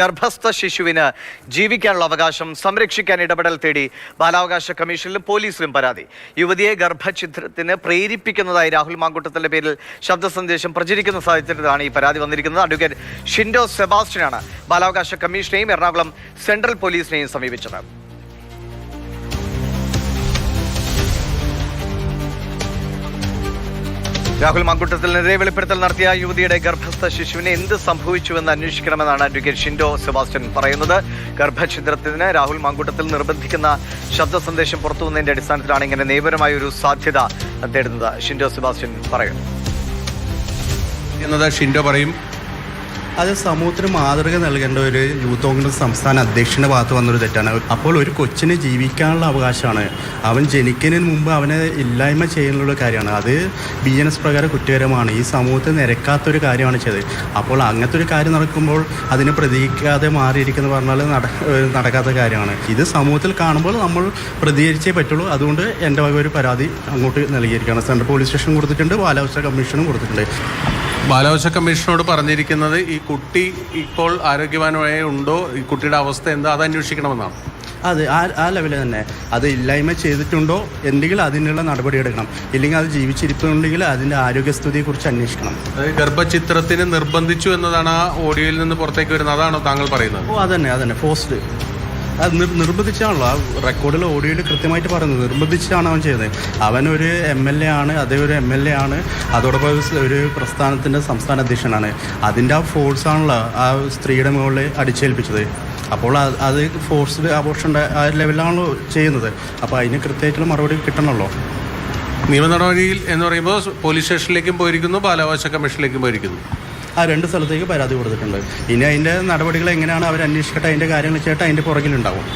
ഗർഭസ്ഥ ശിശുവിന് ജീവിക്കാനുള്ള അവകാശം സംരക്ഷിക്കാൻ ഇടപെടൽ തേടി ബാലാവകാശ കമ്മീഷനിലും പോലീസിലും പരാതി. യുവതിയെ ഗർഭഛിദ്രത്തിന് പ്രേരിപ്പിക്കുന്നതായി രാഹുൽ മാങ്കൂട്ടത്തിന്റെ പേരിൽ ശബ്ദ സന്ദേശം പ്രചരിക്കുന്ന സാഹചര്യത്തിലാണ് ഈ പരാതി വന്നിരിക്കുന്നത്. അഡ്വക്കേറ്റ് ഷിൻഡോ സെബാസ്റ്റ്യനാണ് ബാലാവകാശ കമ്മീഷനെയും എറണാകുളം സെൻട്രൽ പോലീസിനെയും സമീപിച്ചത്. രാഹുൽ മങ്കുട്ടത്തിനെതിരെ വെളിപ്പെടുത്തൽ നടത്തിയ യുവതിയുടെ ഗർഭസ്ഥ ശിശുവിന് എന്ത് സംഭവിച്ചുവെന്ന് അന്വേഷിക്കണമെന്നാണ് അഡ്വക്കേറ്റ് ഷിൻഡോ സെബാസ്റ്റ്യൻ പറയുന്നത്. ഗർഭഛിദ്രത്തിന് രാഹുൽ മങ്കുട്ടത്തിൽ നിർബന്ധിക്കുന്ന ശബ്ദ സന്ദേശം പുറത്തുവന്നതിന്റെ അടിസ്ഥാനത്തിലാണ് ഇങ്ങനെ നിയമപരമായ ഒരു സാധ്യത തേടുന്നത്. ഷിൻഡോ സെബാസ്റ്റ്യൻ പറയുന്നു. ഷിൻഡോ പറയും. അത് സമൂഹത്തിന് മാതൃക നൽകേണ്ട ഒരു യൂത്ത് കോൺഗ്രസ് സംസ്ഥാന അധ്യക്ഷന്റെ ഭാഗത്ത് വന്നൊരു തെറ്റാണ്. അപ്പോൾ ഒരു കൊച്ചിന് ജീവിക്കാനുള്ള അവകാശമാണ്. അവൻ ജനിക്കുന്നതിന് മുമ്പ് അവനെ ഇല്ലായ്മ ചെയ്യാനുള്ള കാര്യമാണ്. അത് ബി എൻ എസ് പ്രകാരം കുറ്റകരമാണ്. ഈ സമൂഹത്തിൽ നിരക്കാത്തൊരു കാര്യമാണ് ചെയ്തത്. അപ്പോൾ അങ്ങനത്തെ ഒരു കാര്യം നടക്കുമ്പോൾ അതിനെ പ്രതികരിക്കാതെ മാറിയിരിക്കുന്ന പറഞ്ഞാൽ നടക്കാത്ത കാര്യമാണ്. ഇത് സമൂഹത്തിൽ കാണുമ്പോൾ നമ്മൾ പ്രതികരിച്ചേ പറ്റുള്ളൂ. അതുകൊണ്ട് എന്റെ വക ഒരു പരാതി അങ്ങോട്ട് നൽകിയിരിക്കുകയാണ്. സെൻട്രൽ പോലീസ് സ്റ്റേഷൻ കൊടുത്തിട്ടുണ്ട്. ബാലാവസ്ഥ കമ്മീഷനും കൊടുത്തിട്ടുണ്ട്. ബാലാവകാശ കമ്മീഷനോട് പറഞ്ഞിരിക്കുന്നത് ഈ കുട്ടി ഇപ്പോൾ ആരോഗ്യവാനായ ഉണ്ടോ? ഈ കുട്ടിയുടെ അവസ്ഥ എന്താ? അത് അന്വേഷിക്കണമെന്നാണ്. അതെ ആ ആ ലെവലിൽ തന്നെ. അത് ഇല്ലായ്മ ചെയ്തിട്ടുണ്ടോ? എന്തെങ്കിലും അതിനുള്ള നടപടി എടുക്കണം. ഇല്ലെങ്കിൽ അത് ജീവിച്ചിരിപ്പുണ്ടെങ്കിൽ അതിന്റെ ആരോഗ്യസ്ഥിതിയെക്കുറിച്ച് അന്വേഷിക്കണം. ഗർഭചിത്രത്തിന് നിർബന്ധിച്ചു എന്നതാണ് ആ ഓഡിയോയിൽ നിന്ന് പുറത്തേക്ക് വരുന്നത്. അതാണോ താങ്കൾ പറയുന്നത്? ഓ അതന്നെ അതന്നെ. ഫോസ്റ്റ് അത് നിർ നിർബന്ധിച്ചാണല്ലോ. ആ റെക്കോർഡിൽ ഓഡിയോയിൽ കൃത്യമായിട്ട് പറയുന്നത്. നിർബന്ധിച്ചാണ് അവൻ ചെയ്തത്. അവനൊരു എം എൽ എ ആണ്. അതേ ഒരു എം എൽ എ ആണ്. അതോടൊപ്പം ഒരു പ്രസ്ഥാനത്തിന്റെ സംസ്ഥാന അധ്യക്ഷനാണ്. അതിന്റെ ആ ഫോഴ്സ് ആണല്ലോ ആ സ്ത്രീയുടെ മുകളിൽ അടിച്ചേൽപ്പിച്ചത്. അപ്പോൾ അത് ഫോഴ്സ്ഡ് ആഘോഷന്റെ ആ ലെവലിലാണല്ലോ ചെയ്യുന്നത്. അപ്പോൾ അതിന് കൃത്യമായിട്ടുള്ള മറുപടി കിട്ടണമല്ലോ. നിയമ നടപടിയിൽ എന്ന് പറയുമ്പോൾ പോലീസ് സ്റ്റേഷനിലേക്കും പോയിരിക്കുന്നു ബാലാവകാശ കമ്മീഷനിലേക്കും പോയിരിക്കുന്നു. ആ രണ്ട് സ്ഥലത്തേക്ക് പരാതി കൊടുത്തിട്ടുണ്ട്. ഇനി അതിന്റെ നടപടികൾ എങ്ങനെയാണ് അവർ അന്വേഷിക്കട്ടെ? അതിന്റെ കാര്യങ്ങൾ ചെയ്യട്ടെ അതിന്റെ പുറകിലുണ്ടാവും.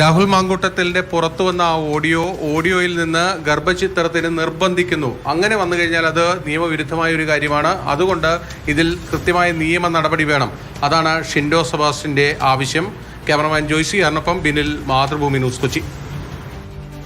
രാഹുൽ മാങ്കൂട്ടത്തിന്റെ പുറത്തു വന്ന ആ ഓഡിയോ ഓഡിയോയിൽ നിന്ന് ഗർഭചിത്രത്തിന് നിർബന്ധിക്കുന്നു. അങ്ങനെ വന്നു കഴിഞ്ഞാൽ അത് നിയമവിരുദ്ധമായ ഒരു കാര്യമാണ്. അതുകൊണ്ട് ഇതിൽ കൃത്യമായ നിയമ നടപടി വേണം. അതാണ് ഷിൻഡോ സബാസിന്റെ ആവശ്യം. ക്യാമറമാൻ ജോയ്സി അർണപ്പം ബിനിൽ മാതൃഭൂമി ന്യൂസ് കൊച്ചി.